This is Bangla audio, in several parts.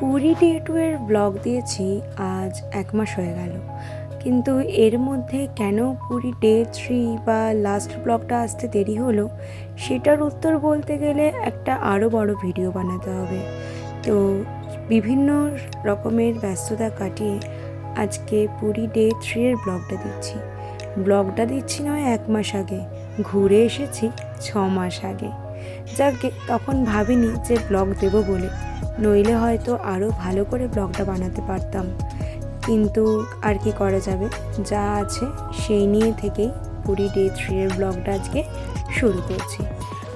পুরী ডে টুয়ের ব্লগ দিয়েছি, আজ এক মাস হয়ে গেল। কিন্তু এর মধ্যে কেন পুরী ডে থ্রি বা লাস্ট ব্লগটা আসতে দেরি হলো, সেটার উত্তর বলতে গেলে একটা আরও বড় ভিডিও বানাতে হবে। তো বিভিন্ন রকমের ব্যস্ততা কাটিয়ে আজকে পুরী ডে থ্রি এর ব্লগটা দিচ্ছি। ব্লগটা দিচ্ছি নয়, এক মাস আগে। ঘুরে এসেছি ছ মাস আগে। যাকে তখন ভাবিনি যে ব্লগ দেবো বলে। নইলে হয়তো আরও ভালো করে ব্লগটা বানাতে পারতাম। কিন্তু আর কি করা যাবে? যা আছে সেই নিয়ে থেকেই পুরী ডে থ্রি এর ব্লগটা আজকে শুরু করছি।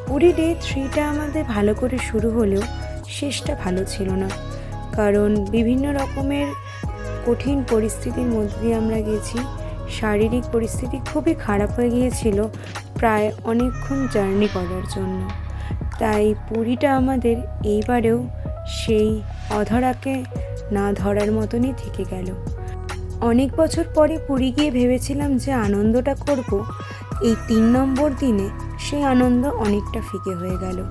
পুরী ডে থ্রিটা আমাদের ভালো করে শুরু হলেও শেষটা ভালো ছিল না। কারণ বিভিন্ন রকমের কঠিন পরিস্থিতির মধ্যে দিয়ে আমরা গেছি। শারীরিক পরিস্থিতি খুবই খারাপ হয়ে গিয়েছিল প্রায় অনেকক্ষণ জার্নি করার জন্য। তাই পুরীটা আমাদের এইবারেও সেই অধরাকে না ধরার মতনই থেকে গেল। অনেক বছর পরে পুরী গিয়ে ভেবেছিলাম যে আনন্দটা করব, এই তিন নম্বর দিনে সেই আনন্দ অনেকটা ফিকে হয়ে গেল।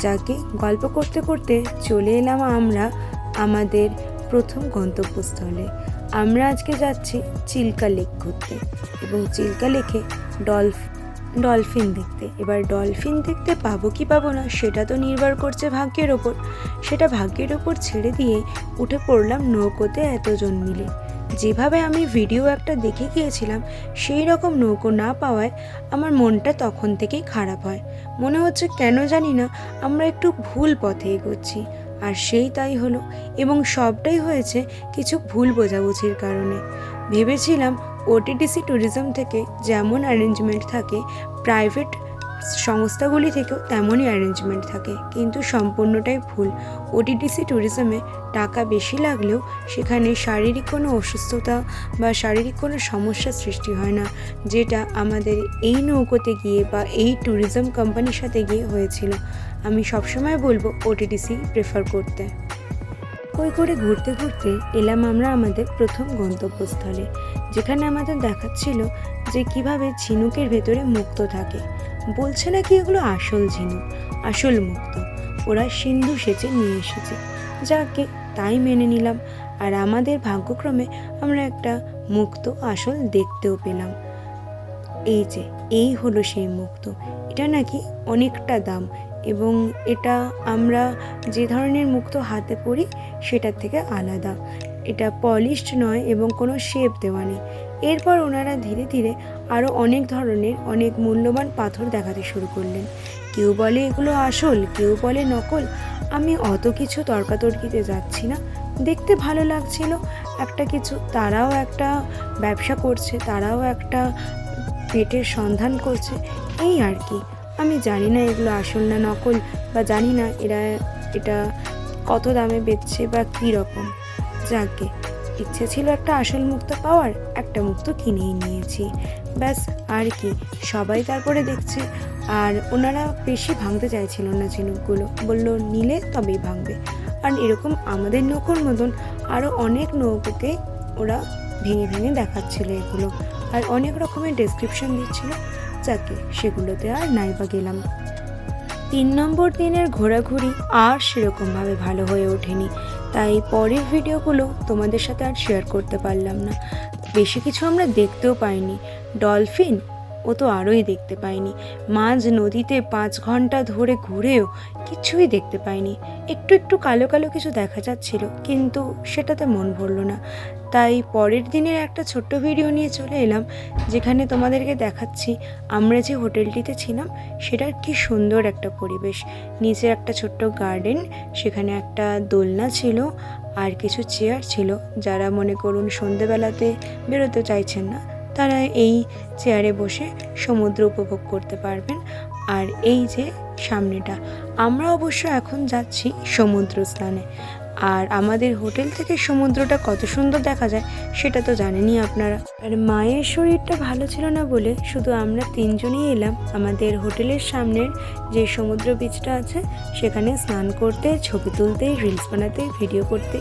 যাকে গল্প করতে করতে চলে এলাম আমরা আমাদের প্রথম গন্তব্যস্থলে। আমরা আজকে যাচ্ছি চিল্কা লেক ঘুরতে এবং চিল্কা লেকে ডলফ ডলফিন দেখতে। এবার ডলফিন দেখতে পাবো কি পাবো না, সেটা তো নির্ভর করছে ভাগ্যের ওপর। সেটা ভাগ্যের ওপর ছেড়ে দিয়ে উঠে পড়লাম নৌকোতে এতজন মিলে। যেভাবে আমি ভিডিও একটা দেখে গিয়েছিলাম, সেই রকম নৌকো না পাওয়ায় আমার মনটা তখন থেকেই খারাপ হয়। মনে হচ্ছে কেন জানি না, আমরা একটু ভুল পথে এগোচ্ছি। আর সেই তাই হলো, এবং সবটাই হয়েছে কিছু ভুল বোঝাবুঝির কারণে। ভেবেছিলাম ওটিডিসি ট্যুরিজম থেকে যেমন অ্যারেঞ্জমেন্ট থাকে প্রাইভেট সংস্থাগুলি থেকেও তেমনই অ্যারেঞ্জমেন্ট থাকে। কিন্তু সম্পূর্ণটাই ভুল। ওটিডিসি ট্যুরিজমে টাকা বেশি লাগলেও সেখানে শারীরিক কোনো অসুস্থতা বা শারীরিক কোনো সমস্যার সৃষ্টি হয় না, যেটা আমাদের এই নৌকোতে গিয়ে বা এই ট্যুরিজম কোম্পানির সাথে গিয়ে হয়েছিল। আমি সবসময় বলব ওটিডিসি প্রেফার করতে। কই করে ঘুরতে ঘুরতে এলাম আমরা আমাদের প্রথম গন্তব্যস্থলে, যেখানে আমাদের দেখাচ্ছিল যে কীভাবে ঝিনুকের ভেতরে মুক্ত থাকে। বলছে নাকি এগুলো আসল ঝিনুক, আসল মুক্ত। ওরা সিন্ধু সেচে নিয়ে এসেছে। যাকে তাই মেনে নিলাম। আর আমাদের ভাগ্যক্রমে আমরা একটা মুক্ত আসল দেখতেও পেলাম। এই যে, এই হলো সেই মুক্ত। এটা নাকি অনেকটা দাম। এবং এটা আমরা যে ধরনের মুক্ত হাতে পরি, সেটার থেকে আলাদা। এটা পলিশড নয় এবং কোনো শেপ দেওয়া নেই। এরপর ওনারা ধীরে ধীরে আরও অনেক ধরনের, অনেক মূল্যবান পাথর দেখাতে শুরু করলেন। কেউ বলে এগুলো আসল, কেউ বলে নকল। আমি অত কিছু তর্কাতর্কিতে যাচ্ছি না। দেখতে ভালো লাগছিল। একটা কিছু, তারাও একটা ব্যবসা করছে, তারাও একটা পেটের সন্ধান করছে। এই আর কি। আমি জানি না এগুলো আসল না নকল, বা জানি না এরা এটা কত দামে বেচছে বা কী রকম। যাকে ইচ্ছে ছিল একটা আসল মুক্ত পাওয়ার, একটা মুক্ত কিনেই নিয়েছি। ব্যাস, আর কি, সবাই তারপরে দেখছে, আর ওনারা বেশি ভাঙতে চাইছিল না ঝিনুকগুলো। বলল, নিলে তবেই ভাঙবে। আর এরকম আমাদের নৌকোর মতন আরও অনেক নৌকোতে ওরা ভেঙে ভেঙে দেখাচ্ছিল এগুলো। আর অনেক রকমের ডেসক্রিপশন দিচ্ছিল। যাকে সেগুলোতে আর নাই বা গেলাম। তিন নম্বর দিনের ঘোরাঘুরি আর সেরকমভাবে ভালো হয়ে ওঠেনি। তাই পরের ভিডিওগুলো তোমাদের সাথে আর শেয়ার করতে পারলাম না। বেশি কিছু আমরা দেখতেও পাইনি। ডলফিন? ও তো আরোই দেখতে পাইনি। মাঝ নদীতে পাঁচ ঘণ্টা ধরে ঘুরেও কিছুই দেখতে পাইনি। একটু একটু কালো কালো কিছু দেখা যাচ্ছিল, কিন্তু সেটাতে মন ভরল না। তাই পরের দিনের একটা ছোট্ট ভিডিও নিয়ে চলে এলাম, যেখানে তোমাদেরকে দেখাচ্ছি আমরা যে হোটেলটিতে ছিলাম, সেটার কি সুন্দর একটা পরিবেশ। নিচে একটা ছোট্ট গার্ডেন, সেখানে একটা দোলনা ছিল আর কিছু চেয়ার ছিল। যারা মনে করুন সন্ধেবেলাতে বেরোতে চাইছেন না, তারা এই চেয়ারে বসে সমুদ্র উপভোগ করতে পারবেন। আর এই যে সামনেটা, আমরা অবশ্য এখন যাচ্ছি সমুদ্র স্নানে। আর আমাদের হোটেল থেকে সমুদ্রটা কত সুন্দর দেখা যায়, সেটা তো জানেনই আপনারা। আর মায়ের শরীরটা ভালো ছিল না বলে শুধু আমরা তিনজনই এলাম। আমাদের হোটেলের সামনের যে সমুদ্র বিচটা আছে, সেখানে স্নান করতে, ছবি তুলতে রিলস বানাতে ভিডিও করতে,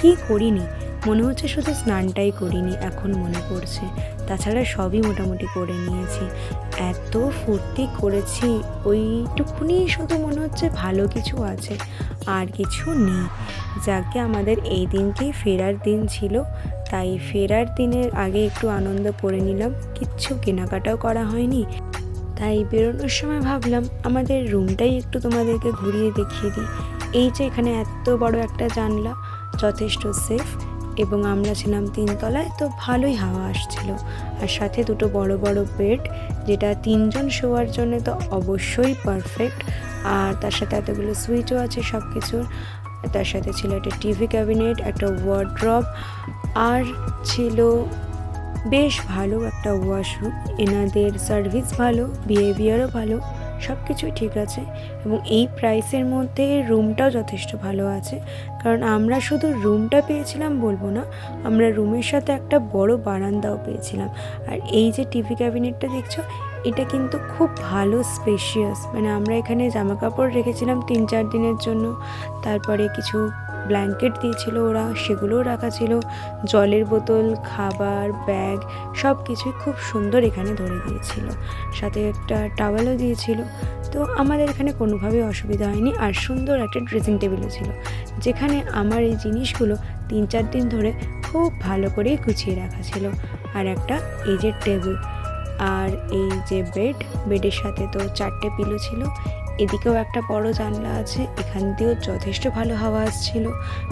কি করিনি। মনে হচ্ছে শুধু স্নানটাই করিনি, এখন মনে পড়ছে। তাছাড়া সবই মোটামুটি করে নিয়েছি। এত ফুর্তি করেছি, ওইটুকুনি শুধু মনে হচ্ছে ভালো কিছু আছে, আর কিছু নেই। যাকে আমাদের এই দিনকেই ফেরার দিন ছিল, তাই ফেরার দিনের আগে একটু আনন্দ করে নিলাম। কিচ্ছু কেনাকাটাও করা হয়নি। তাই বেরোনোর সময় ভাবলাম, আমাদের রুমটাই একটু তোমাদেরকে ঘুরিয়ে দেখিয়ে দিই। এই যে এখানে এত বড় একটা জানলা, যথেষ্ট সেফ। এবং আমরা ছিলাম তিনতলায়, তো ভালোই হাওয়া আসছিল। আর সাথে দুটো বড় বড় বেড যেটা তিনজন শোয়ার জন্য তো অবশ্যই পারফেক্ট আর তার সাথে এতগুলো সুইচও আছে সব কিছুর তার সাথে ছিল একটা টিভি ক্যাবিনেট একটা ওয়ার্ড্রপ আর ছিল বেশ ভালো একটা ওয়াশরুম এনাদের সার্ভিস ভালো বিহেভিয়ারও ভালো। সব কিছুই ঠিক আছে এবং এই প্রাইসের মধ্যে রুমটাও যথেষ্ট ভালো আছে। কারণ আমরা শুধু রুমটা পেয়েছিলাম বলব না, আমরা রুমের সাথে একটা বড় বারান্দাও পেয়েছিলাম। আর এই যে টিভি ক্যাবিনেটটা দেখছ, এটা কিন্তু খুব ভালো স্পেশিয়াস মানে আমরা এখানে জামাকাপড় রেখেছিলাম তিন চার দিনের জন্য, তারপরে কিছু ব্ল্যাঙ্কেট দিয়েছিল ওরা, সেগুলোও রাখা ছিল। জলের বোতল, খাবার, ব্যাগ সব কিছুই খুব সুন্দর এখানে ধরে দিয়েছিল। সাথে একটা টাওয়েলও দিয়েছিল। তো আমাদের এখানে কোনোভাবেই অসুবিধা হয়নি। আর সুন্দর একটা ড্রেসিং টেবিলও ছিল। যেখানে আমার এই জিনিসগুলো তিন চার দিন ধরে খুব ভালো করে গুছিয়ে রাখা ছিল। আর একটা এই যে টেবিল, আর এই যে বেড, বেডের সাথে তো চারটে পিলো ছিল। এদিকেও একটা বড় জানলা আছে, এখান দিয়েও যথেষ্ট ভালো হাওয়া আসছিল।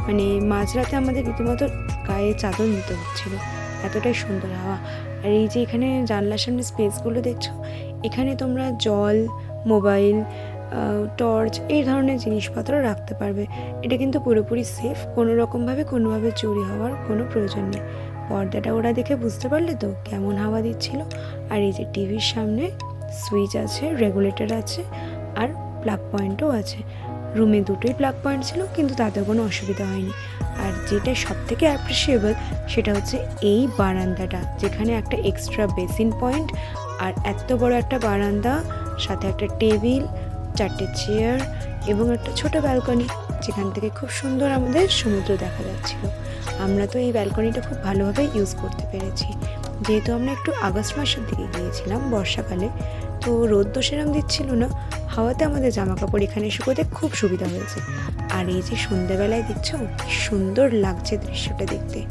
মানে মাঝরাতে আমাদের রীতিমতো গায়ে চাদর নিতে হচ্ছিল, এতটাই সুন্দর হাওয়া। আর এই যে এখানে জানলার সামনে স্পেসগুলো দেখছ, এখানে তোমরা জল, মোবাইল টর্চ এই ধরনের জিনিসপত্র রাখতে পারবে। এটা কিন্তু পুরোপুরি সেফ, কোনো রকমভাবে, কোনোভাবে চুরি হওয়ার কোনো প্রয়োজন নেই। পর্দাটা ওরা দেখে বুঝতে পারলে তো কেমন হাওয়া দিচ্ছিল। আর এই যে টিভির সামনে সুইচ আছে, রেগুলেটর আছে আর প্লাগ পয়েন্টও আছে। রুমে দুটোই প্লাগ পয়েন্ট ছিল, কিন্তু তাতে কোনো অসুবিধা হয়নি। আর যেটা সব থেকে অ্যাপ্রিসিয়েবল সেটা হচ্ছে এই বারান্দাটা, যেখানে একটা এক্সট্রা বেসিন পয়েন্ট আর এত বড় একটা বারান্দা, সাথে একটা টেবিল চারটে চেয়ার এবং একটা ছোট ব্যালকনি যেখান থেকে খুব সুন্দর আমাদের সমুদ্র দেখা যাচ্ছিল। আমরা তো এই ব্যালকনিটা খুব ভালোভাবে ইউজ করতে পেরেছি। যেহেতু আমরা একটু আগস্ট মাসের দিকে গিয়েছিলাম বর্ষাকালে, তো রোদ তো সেরকম দিচ্ছিল না। হাওয়াতে আমাদের জামা কাপড় এখানে শুকোতে খুব সুবিধা হয়েছে। আর এই যে সন্ধ্যাবেলায় দেখছ সুন্দর লাগছে দৃশ্যটা দেখতে।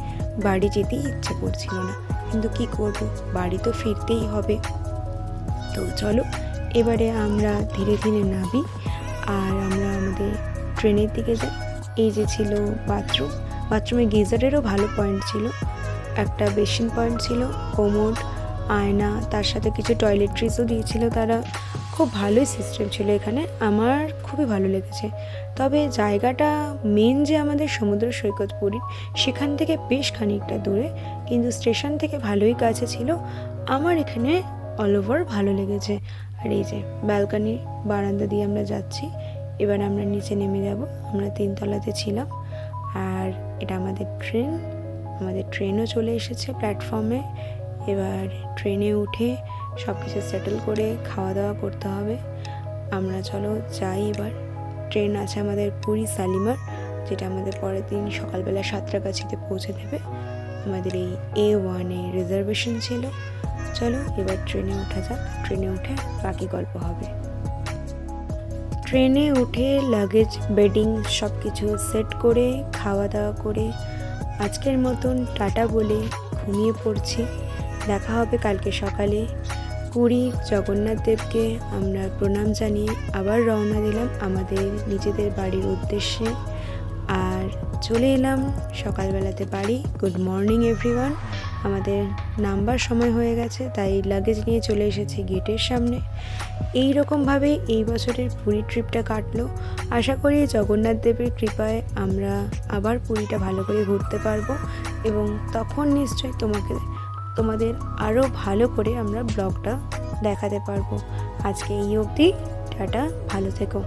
বাড়ি যেতেই ইচ্ছে করছিল না। কিন্তু কি করব? বাড়ি তো ফিরতেই হবে। তো চলো, এবারে আমরা ধীরে ধীরে নামি আর আমরা আমাদের ট্রেনের দিকে যাই। এই যে ছিল বাথরুম। বাথরুমে গিজারেরও ভালো পয়েন্ট ছিল। একটা বেসিন পয়েন্ট ছিল কোমোড আয়না, তার সাথে কিছু টয়লেট্রিজও দিয়েছিল তারা। খুব ভালোই সিস্টেম ছিল এখানে। আমার খুবই ভালো লেগেছে। তবে জায়গাটা মেন যে আমাদের সমুদ্র সৈকত পুরীর সেখান থেকে বেশ খানিকটা দূরে। কিন্তু স্টেশন থেকে ভালোই কাছে ছিল। আমার এখানে অল ওভার ভালো লেগেছে। আর এই যে ব্যালকানি বারান্দা দিয়ে আমরা যাচ্ছি, এবার আমরা নিচে নেমে যাব। আমরা তিনতলাতে ছিলাম। আর এটা আমাদের ট্রেন আমাদের ট্রেনও চলে এসেছে প্ল্যাটফর্মে এবার ট্রেনে উঠে সব কিছু সেটেল করে খাওয়া দাওয়া করতে হবে। আমরা চলো যাই এবার। ট্রেন আছে আমাদের পুরী শালিমার যেটা আমাদের পরের দিন সকালবেলা সাঁতরাগাছিতে পৌঁছে দেবে। আমাদের এই এ ওয়ানে রিজার্ভেশন ছিল। চলো এবার ট্রেনে ওঠা যাক। ট্রেনে উঠে বাকি গল্প হবে। ট্রেনে উঠে লাগেজ বেডিং সব কিছু সেট করে খাওয়া দাওয়া করে, আজকের মতন টাটা বলে ঘুমিয়ে পড়ছি। দেখা হবে কালকে সকালে। পুরী জগন্নাথ দেবকে আমরা প্রণাম জানিয়ে আবার রওনা দিলাম আমাদের নিজেদের বাড়ির উদ্দেশ্যে। আর চলে এলাম সকালবেলাতে বাড়ি। Good morning, everyone. আমাদের নাম্বার সময় হয়ে গেছে, তাই লাগেজ নিয়ে চলে এসেছি গেটের সামনে। এই রকমভাবেই এই বছরের পুরী ট্রিপটা কাটলো। আশা করি জগন্নাথ দেবের কৃপায় আমরা আবার পুরীটা ভালো করে ঘুরতে পারব। এবং তখন নিশ্চয়ই তোমাকে তোমাদের আরও ভালো করে আমরা ব্লগটা দেখাতে পারব। আজকে এই অবধি টাটা ভালো থেকো।